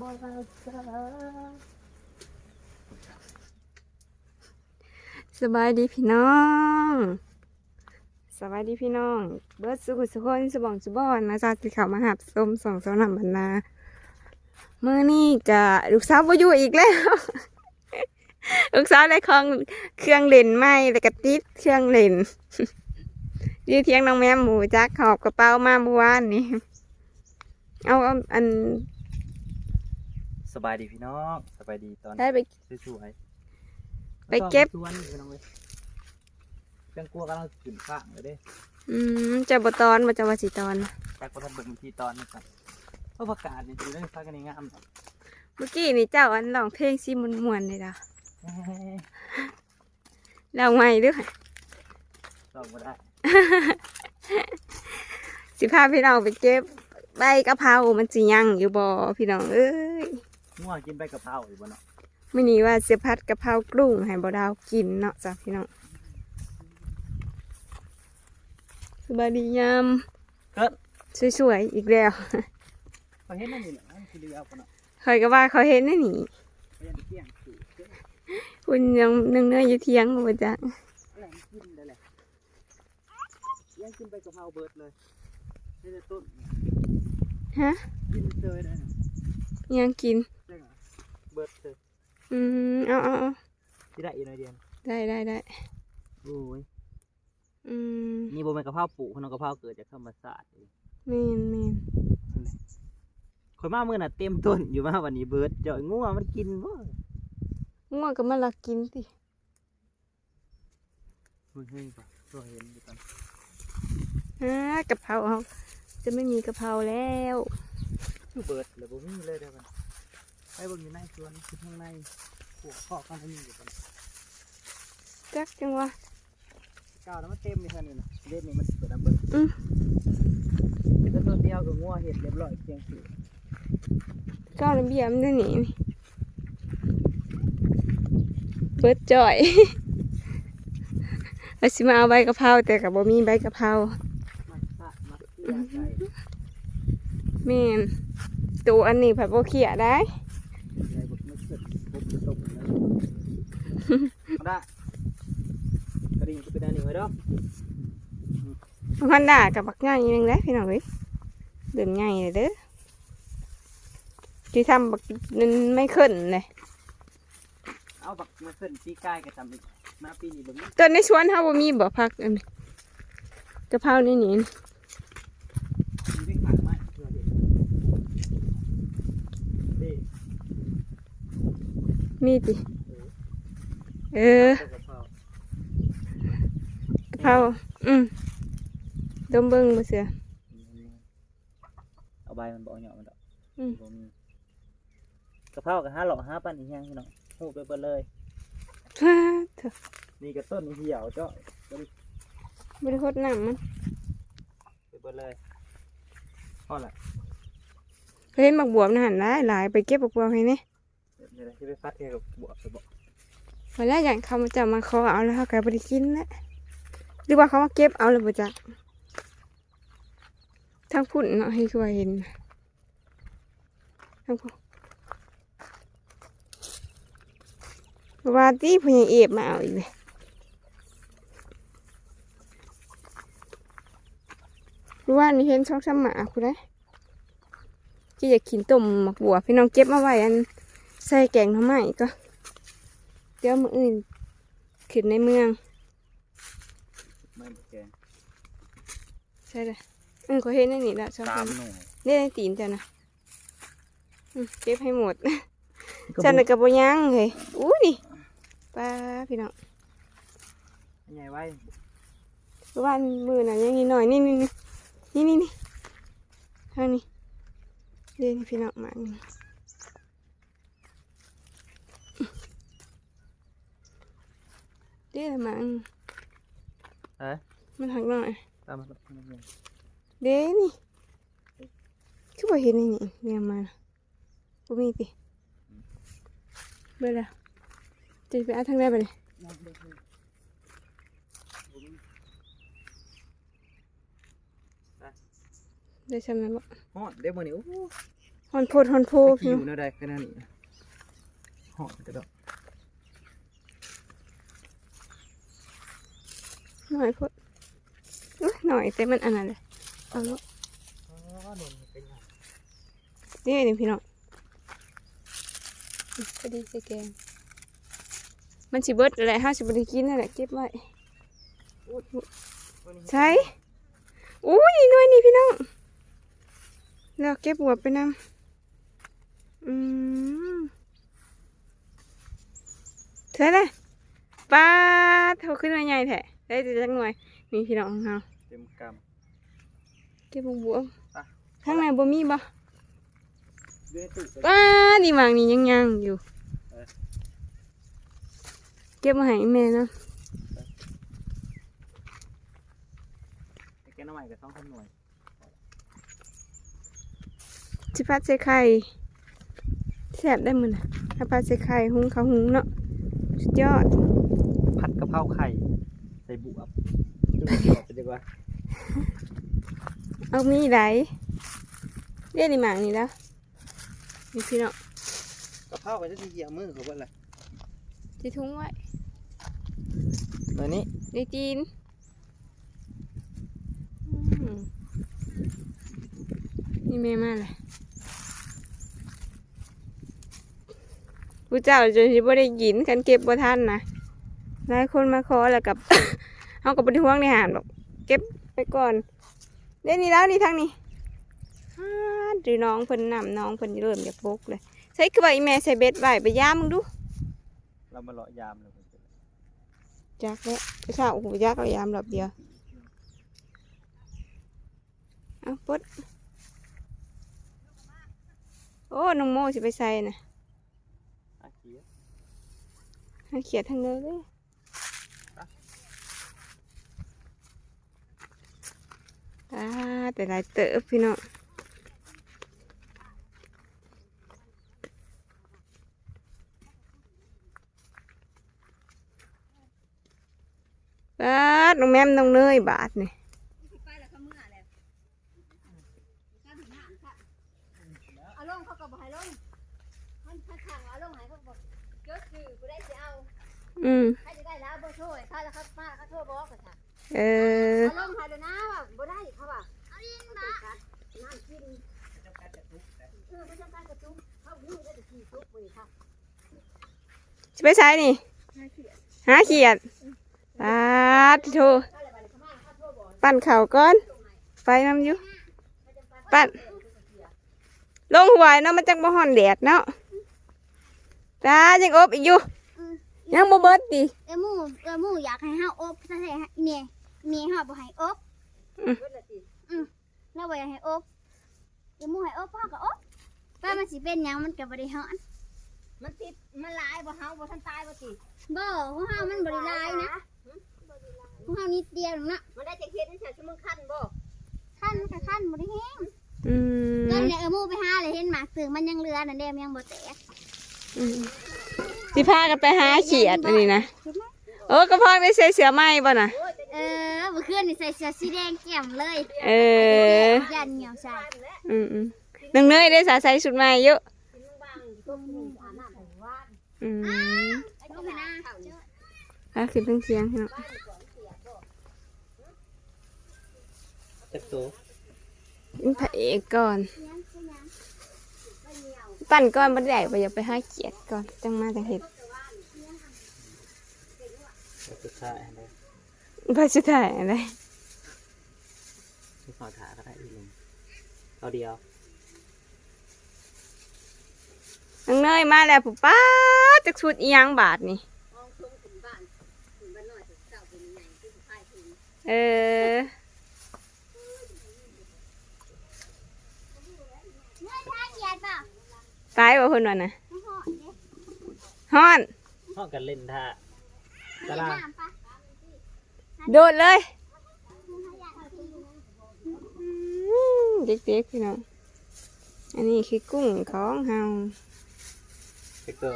บ่รักษาสบายดีพี่น้องสบายดีพี่น้อง เบิร์ดสุขสุคนสบองสุบอนนะจ๊ะที่เขามาหับส้มสองสองนำบรรณาเมื่อนี่กะลูกสาวบ่อยู่อีกแล้ว ลูกสาวได้ของเครื่องเล่นใหม่แล้วก็ติดเครื่องเล่นยืดเทียงน้องแม่หมูจักหอบกระเป๋ามาเมื่อวานนี้เอาอัน บายดีพี่น้องสบายดีตอนได้ไปสวยๆไปเก็บสวนพี่น้องเว้ยจังกลัวกำลังขึ้นข้างเลยเด้อืมจะบตอนมาจะวาสิตอน จากประทับเบิ่งทีตอนนี้ครับเพราะประกาศนี่อยู่ได้ฟังกันในงามเนาะเมื่อกี้นี่เจ้าอันร้องเพลงซีมวนมวนๆเลยจ้ะเฮ้ยลองใหม่ด้วยตอบมาได้สิพาพี่น้องไปเก็บใบกะเพรา มันสิยังอยู่บ่พี่น้องเอ้ย ง่วงกินใบกะเพราอยู่บ่เนาะมื้อนี้ว่าเสียพัดกะเพรากรุ้งให้บ่ดาวกินเนาะจ้ะพี่น้องสบายดียามเกิดสวยๆอีกแล้วเขาเห็นนั่นนี่แหละมันคือเรือเอาปะเนาะคอยก็ว่าเขาเห็นนั่นนี่เขายังเที่ยงคือเกิดคุณยังนึ่งเนื้ออยู่เที่ยงบ่จ้ะอะไรมันกินได้แหละยังกินใบกะเพราเบิดเลยนี่จะต้นฮะกินเจยได้เนาะยังกินได้เหรอเบิดเลยอืมเอาเอาเอาที่ได้อีกหน่อยเดียวได้ได้ได้โอ้ยอืมนี่บ่แม่นกะเพราปลูกคนเอากะเพราเกิดจากธรรมชาติเองแม่นแม่นข่อยมามื้อน่ะเต็มต้นอยู่มาวันนี้เบิดจ่อยงัวมันกินบ่ง่วงก็มาลักกินสิเฮ้ยเฮ้ยบ่ตัวเห็นอยู่ตอนฮะกะเพราเขาจะไม่มีกะเพราแล้ว คือเบิดแล้วบ่มีเลยเด้อมัน ไปเบิ่งอยู่ในสวนคือข้างในพวกข้อข้างในนี่อยู่กันจักจังวะก้าวแล้วมันเต็มอยู่ซั่นนี่น่ะเล่นนี่มันเปิดน้ำเบิดอืมเป็นต้นเดียวกับงัวเห็ดเรียบร้อยเพียงคือก้าวน้ำเบี้ยมันได้หนีนี่เบิดจ่อยแล้วสิมาเอาใบกะเพราแต่กับบ่มีใบกะเพรามันสะมันเสียใจแม่นตัวอันนี้ผัดบ่เขียได้ ใจบ่ไม่เกิดบ่ตกเลยเอา ได้กระดิ่งก็เป็นอันนี้ไว้ดอกมันด่ากับบักง่ายนึงแหล้วพี่น้องเอ้ยเดินง่ายเลยเด้อที่ทำบักนั้นไม่ขึ้นเลยเอาบักมาขึ้นปีกายก็จำอีกมาปีนี้เบิ่งนี่ตอนในสวนเฮาบ่มีบ่พักอันนี้กะเพรานี่นี่มีวิ่งผ่านไม้ เพื่อเห็นนี่มีติเออเจ้ากะเพรากะเพราอืมดมเบิ่งบ่เสือเอาใบมันบ่เอาเหยาะมันดอกอืมบ่มีกะเพรากับห้าหล่อห้าปันอีกอย่างพี่น้องหูไปเบิดเลยฮ่าเถอะนี่ก็ต้นเหี่ยวเจ้าบ่ได้คดน้ำมันไปเบิดเลยพอละเห็นบักบวบน่ะหันหลายหลายไปเก็บบักบวบให้นี่เดี๋ยวจะไปฟัดแกกับบวกไปบอก เวลาอย่างเขามาจะมาขอเอาแล้วเขาก็บ่ได้กินแล้วหรือว่าเขามาเก็บเอาแล้วบ่จักทางพุ่นเนาะให้คือว่าเห็นทางพุ่นว่าที่พญาเอฟมาเอาอีกเลยรู้ว่านี่เห็นช่องสามหมาคุณได้ที่อยากกินต้มหมักบัวพี่น้องเก็บมาไว้อันใส่แกงหน่อไมก็ เดี๋ยวมืออื่นขึ้นในเมือง ไม่หมดแกงใช่เลยอืมก็เห็นในนี่แหละชอบสามหน่วยนี่ในตีนจ้ะนะอืมเก็บให้หมดจันน่ะกับบยังเลยอู้นี่ป้าพี่น้องใหญ่ไว้ว่านมือน่ะยังนิดหน่อยนี่นี่นี่นี่นี่นี่ทางนี้เดี๋ยวนี่พี่น้องมานี่เดี๋ยวมาอันเอ้ยมันหักหน่อยตามมาตามมาเด้นี่คือบ่เห็นนี่นี่เนี่ยมาบ่มีติเบิ่ละจะไปเอาทางใดบ่นี่ได้ใช่ไหมบ่ฮอดเดี๋ยวมื้อนี้โอ้ฮอนโพดฮอนโพโอ้ดคิวเนาะได้แค่นั้นนี่หอมกระดอก น่อยพดหน่อยแต่มันอันนั้นเลยเอาลูกอ๋อหนุ่เป็นไงนี่นี่พี่น้องพอดีใส่แกงมันสิเบิดอะไรห้าสิบไดีกินนั่นแหละเก็บไว้ใช่อุ้ยหน่วยนี่พี่น้องแล้วเก็บหัวไปนำอืมเธอเลยป้าเท่าขึ้นมาใหญ่แท้ ได้จะจักหน่วยนี่พี่น้องของเราเต็มกเก็บบวบำไปๆข้างในบ่มีบ่เด้วยตู้ป้านี่วางนี่ยังยังๆอยู่เออเก็บมาให้แม่เนาะไอ้แกน้ำใหม่กับต้องทำหน่วยสิพัดใส่ไข่แซ่บได้มื้อน่ะถ้าพัดใส่ไข่หุงข้าวหุงเนาะสุดยอด ผัดกะเพราไข่ ใส่บวบดูบอกไปดีกว่าเอามีไหลเรียกนี่หมางนี่แล้วนี่พี่เนาะกะเพราไปจะเหี่ยวมือเขาเบิดเลยที่ทุ่งไว้ตัวนี้ในจีนอืมนี่แม่มาเลยผู้เจ้าจนสิบ่ได้กินกันเก็บบ่ทันนะ หลายคนมาขอแล้วกับเฮาก็บ่ได้ห่วงในหานหรอกเก็บไปก่อนเดี๋ยวนี้แล้วนี่ทางนี้ฮาดหรือน้องเพิ่นนำน้องเพิ่นเริ่มอยากปลุกเลยใส่คือว่าอีแม่ใส่เบ็ดไว้ไปย่ามมึงดูเรามาเลาะยามเลยจักแล้วไปข้าวโอ้โหยักเอายามรอบเดียวเอาปดโอ้น้องโมสิไปใส่น่ะอาเขียหาเขียดทางเดินเลย อ่าแต่หลายเติบพี่น้องบาดน้องแม่มน้องเนยบาทนี่เอาลงเขาก็บอกให้ลงมันถ้าทางเอาลงให้เขาบอกเกิดคือกูได้สิเอาอืมใครจะได้แล้วบ่ช่วยถ้าแล้วเขามาเขาโทรบอกกันค่ะเออเอาลงให้เลยนะว่าบ่ได้เขาว่าเอาลิงมาน้ำกินเออไม่ จำการกระตุ้งเขาหูได้แต่ขี้ทุกมือค่ะสิไปใช้นี่ หาเขียดปาดโทเขาเลยไปเขามาเขาโทรบอกปั่นเข่าวก่อน ไปน้ำอยู่ ปั่น ลงหวยเนาะมันจังบ่ฮ้อนแดดเนาะตายังอบอีกอยู่ ยังบ่เบิดดิเออหมูเออหมูอยากให้เฮาอบถ้าให้เมียเมียเฮาบ่ให้อบเพิ่นละสิเราบ่อยากให้อบเออหมูให้อบเฮาก็อบ ว่ามันสิเป็นหยังมันก็บ่ได้ฮ้อนมันติดมันหลายบ่เฮาบ่ทันตายบ่ติบ่ของเฮามันบ่ได้หลายนะของเฮานิดเดียวนึงนะมันได้จังเฮ็ดจังซั่นชั่วโมงคันบ่คันก็คันบ่ได้แห้งอืมก็เนี่ยเออหมูไปหาเลยเห็นหมากตึงมันยังเหลือนั่นเด้มันยังบ่แตกอืมสิพากันไปหาเขียดอันนี้นะโอ้กระพองได้ใส่เสื้อไหมบ่น่ะ เออเมื่อคืนนี่ใส่เสื้อสีแดงแจ่มเลยเออ ยันเหนียวใส่อืมอืม น้องเนยได้สาใส่ชุดใหม่เยอะกินบางๆต้มนี่อาบน้ำให้ว่านอืมไอ้ลูกหน้าเขานี่อะขึ้นทั้งเสียงเนาะจักตัวเป็นพระเอกก่อน ปั่นก่อนบ่ได้บ่อยากไปหาเขียดก่อนจังมาจังเฮ็ดสุดท้ายเลยบ่สุดท้ายอะไรที่ขอถาก็ได้อีกหนึ่งเอาเดียว น้องเนยมาแล้วปุ๊บป้าดจักชุดอีหยังบาทนี่ห้องทุ่งถึงบ้านถึงบ้านน้อยถึงเจ้าเป็นใหญ่ที่สุดท้ายถึงเออเมื่อทางเหยียดเปล่าตายบ่เพิ่นว่าน่ะน้องหอดเด้ฮ้อนห้องกันเล่นท่าเล่นน้ำปะโดดเลยอืมเด็กๆพี่น้องอันนี้คือกุ้งของเฮา จักตัว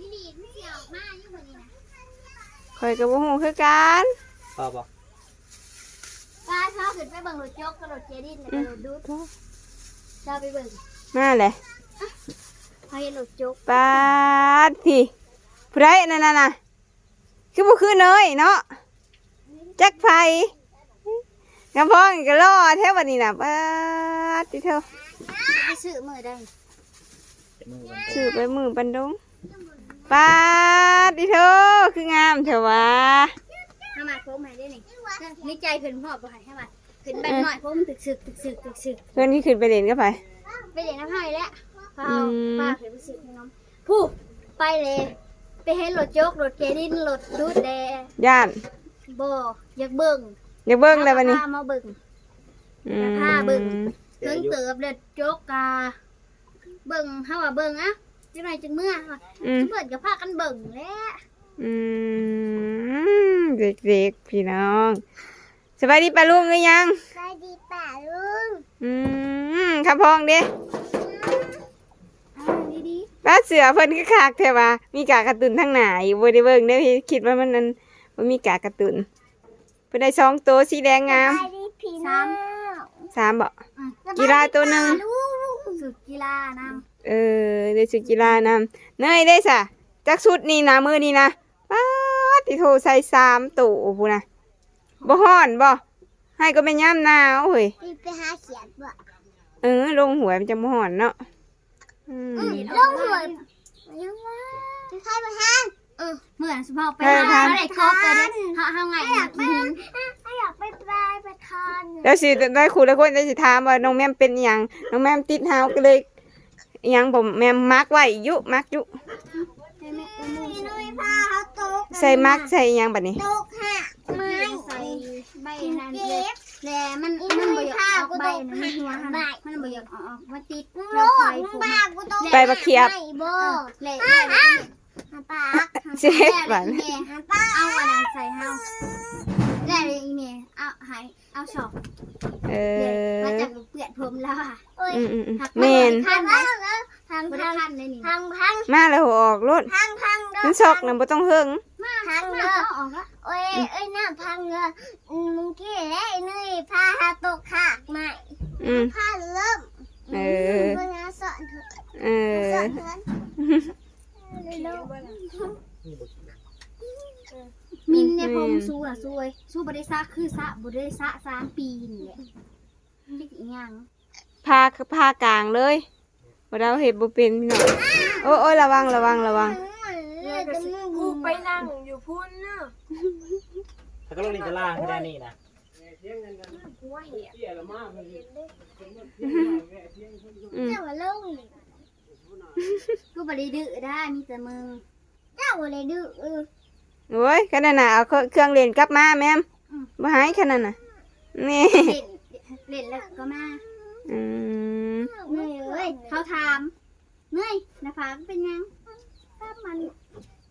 นี่ดีดมันสิออกมาอยู่บ่นี่นะคอยกับบ่ฮู้คือกันพอบอกป้าเขาขึ้นไปเบิ่งรถจกกับรถเจดินแล้วก็รถดูดเจ้าไปเบิ่งมาเลยเฮ็ดรถจกปาดพี่ผู้ใดนั่นน่ะน่ะคือบ่คือเนยเนาะจักไผกำพองก็รอแท้บัดนี้น่ะปาดติเถอะไปซื้อมื้อใดจะมือวัน ซื้อไปมือปันดงปาดติเถอะคืองามเถอะวะถ้ามาผมให้ได้นี่นี่ใจเพิ่นพอบ่ให้ให้มาขึ้นไปหน่อยผมตึกสึกตึกสึกตึกสึกเพื่อนที่ขึ้นไปเล่นก็ไป ไปเล่นน้ำให้แล้วพาอืมป้าขึ้นไปซื้อขนมผู้ไปเลย ไปเห็นรถจกรถเกดินรถดูดแดย่านบ่อยากเบิ่งอย่าเบิ่งเลยวันนี้พามาเบิ่งอืมพาเบิ่งถึงเติบเด็ดจกกา เบิ่งเฮาว่าเบิ่งอะจังไดจังเมื่อว่าอืมเพิ่นก็พากันเบิ่งแหล้วอืมเด็กๆพี่น้อง สบายดีปะลุงหรือยัง สวัสดีป้าลุงอืมคำพองเด้อ่าดีป้าเสือเพิ่นคือคักแท้ว่ามีกากระตุนทั้งหน้าอยู่บ่ได้เบิ่งเด้อพี่คิดว่ามันนั้นบ่มีกากระตุนเพิ่นได้สองตัวสีแดงงามๆพี่น้องสามบ่กีฬาตัวหนึ่งสุด กีฬานำเออได้สุกีฬานำเนยได้ซะจักชุดนี่นะมือนี่นะป้าดติโทใส่สามตู่พูนะบ่ฮ้อนบ่ให้ก็เป็นย่ำหนาวเฮ้ยไปหาเขียนบ่เออลงหวยมันจะบ่ฮ้อนเนาะอืมลงหวยยังว่าใครบ่ทันเออเหมือนสิพอไปเออทันได้ครบไปเด้เฮาเฮาไงอยากไปอยาก ไปปลายประทานแล้วสิได้ครูแล้วคนได้สิถามว่าน้องแม่มเป็นอิหยังน้องแม่มติดหาวก็เลยอิหยังบ่แม่มมักไว้อยู่มักอยู่นุยพาเขาตกใส่มักใส่อิหยังบัดนี้ ตกหักไม้ใส่ใบนั้นเลยแต่มันมันบ่อยากออกใบนะมันหัวหันมันบ่อยากออกมันติดเราไฟผมไปบักเขียบบ่เละปากเจ็บบัดเอาอันนั้นใส่เฮาแล้วอีเม เอาหายเอาชอบเอมาอจากเปลี่ยนผมแล้วอะอืมอืมอืมหักแม่นพังพังพังพังเลยนี่พังพังมาแล้วหัวออกรถพังพังเด้อมันซอกน่ะบ่ต้องเฮิงพังเด้อออกละโอ้ยเอ้ยน้าพังเด้อมึงกี้แล้วไอ้นี่พาหาตกขากใหม่อืมพาเริ่มเออเพิ่นหาสอนเถอะเออสอนเถอะ มินเนี่ยผมสู้อะสู้เว้ยสู้บ่ได้ซะคือซะบ่ได้ซะสามปีนี่แหละนี่อีหยังพาพากลางเลยบ่ได้เฮ็ดบ่เป็นพี่น้องโอ้โอ้ยระวังระวังระวังกูไปนั่งอยู่พุ่นเนอะถ้าก็ลงลิงจะล่างให้ได้นี่นะกูว่าเหี้ยอืมเจ้าว่าลงกูบ่ได้ดื้อได้มีแต่มึงเจ้าบ่ได้ดื้อเออ โอ้ยขนาดน่ะเอาเครื่องเล่นกลับมาแม่มบ่หายขนาดน่ะนี่เล่นเล่นแล้วก็มาอืมเหนื่อยเอ้ยเขาถามเหนื่อยนะพังเป็นยังถ้ามัน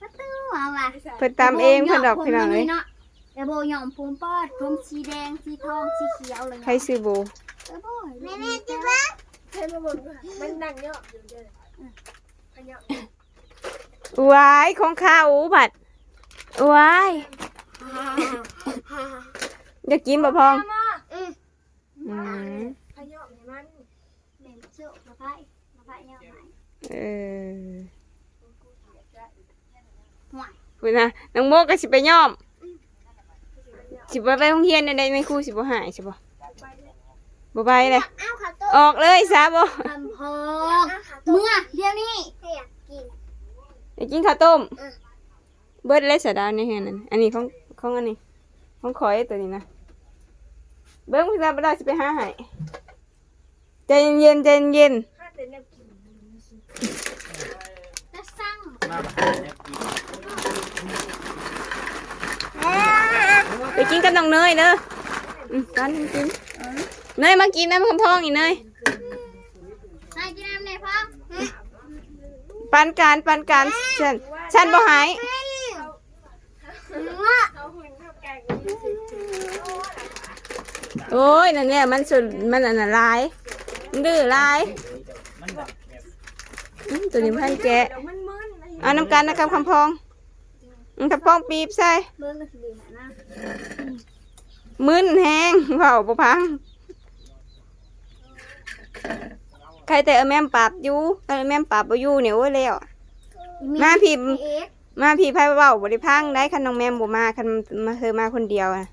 ประตูเอาว่ะเพิ่นตามเองเพิ่นดอกพี่น้องเอ้ยเนาะแต่โบหย่อมผมปอดผมสีแดงสีทองสีเขียวเลยใครซื้อโบแม่แม่จิ๊บละเฮ้ยมาบ่นกูมันนั่งเนาะอยู่เด้อขยับวายของข้าวบัด วายอยากกินบ่พองมาอืออืมขยับให้มันแม่เสื้อมาไพ่มาไพ่เนี่ยไหมเออห่วยพุ่นน่ะน้องโมก็สิไปย่อม สิบ่ไปโรงเรียนได้ไหมครูสิบ่หายสิบ่บ่ไปเลยเอาข้าวต้มออกเลยซะบ่ทำพองเมื่อเดี๋ยวนี้อยากกินอยากกินข้าวต้ม เออเบิดเลยสะดาวในเฮือนนั่นอันนี้ของของอันนี้ของขอยตัวนี้นะเบิ้งพี่ตาบ่ได้สิไปหาให้ใจเย็นๆใจเย็นถ้าแต่แนวกินจะสั่งมาประหารเนี่ยกินๆไปกินกับน้องเนยเด้ออืมกันกินเนยมากินน้ำคำพองอีกเนยนายกินน้ำไหนพ่อปันการปันการฉันฉันบ่หาย เขาหุ่นเท่าแกงนี่สิโอ้ยนั่นเนี่ยมันสุดมันอันนั้นลายมันดื้อลายมันแบบแบบอืมตัวนี้พันแกะเดี๋ยวมันมึนนะเอาน้ำกันนะครับคำพองอืมคำพองปีบใส่เบิ้งก็สิดีนะมึนแห้งเบาบ่พัง ใครแต่เออแม่มปรับอยู่เออแม่มปรับบ่อยู่เนี่ยโอ้ยแล้วมาพิมพ์ เอ็ก มาพี่ไพ่เว้าบ่ได้พังได้คันน้องแม่มบ่มาคันมาเธอมาคนเดียวอะ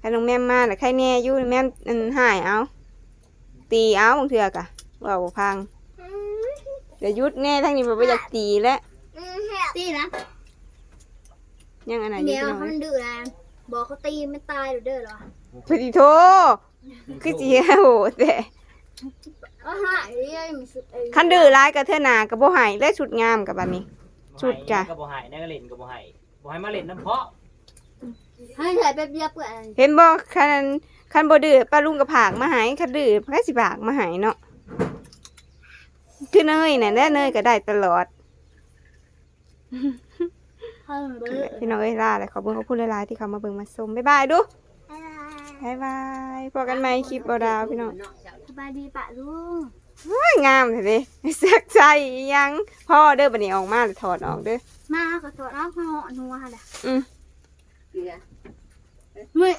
คันน้องแม่มมาแล้วใครแน่อยู่แม่มอันหายเอา ตีเอาบางเทื่อกะเว้าบ่พังเดี๋ยวหยุดแน่ทั้งนี้บ่บ่อยากตีแล้วตีนะยังอันไหนอยู่เดี๋ยวพี่น้องเขามันดื้อนะบอกเขาตีไม่ตายหรือเด้อเหรอพอดีโทคือสิโหแต่เอาหายเรื่อยมันสุดเองคันดื้อร้ายกับเธอหนากับบ่ใหายและชุดงามกับบัดนี้ สุดจ้ะ ก็บ่ใหายแน่ก็เล่นก็บ่ใหายบ่ใหายมาเล่นน้ำเพาะให้ใส่แป๊บเดียวเปื่อนเห็นบ่คันคันบ่ดื้อป้าลุงกับผากมาใหายคันดื้อพระสิผากมาใหายเนาะคือเนยน่ะแน่เนยก็ได้ตลอด ให้มันเบื่อพี่น้องเอ้ยลาเลยขอบคุณขอบคุณหลายๆที่เขามาเบิ่งมาชมบ๊ายบายดูบ๊ายบายพบกันใหม่คลิปบ่ดาวพี่น้อง สบายดีปะลุงว้าย งามแท้เด้เสียใจอีหยังพ่อเด้อบัดนี้ออกมาแล้วถอดออกเด้อมาขอโทษเอาข้าวหัวค่ะอืม เมื่อย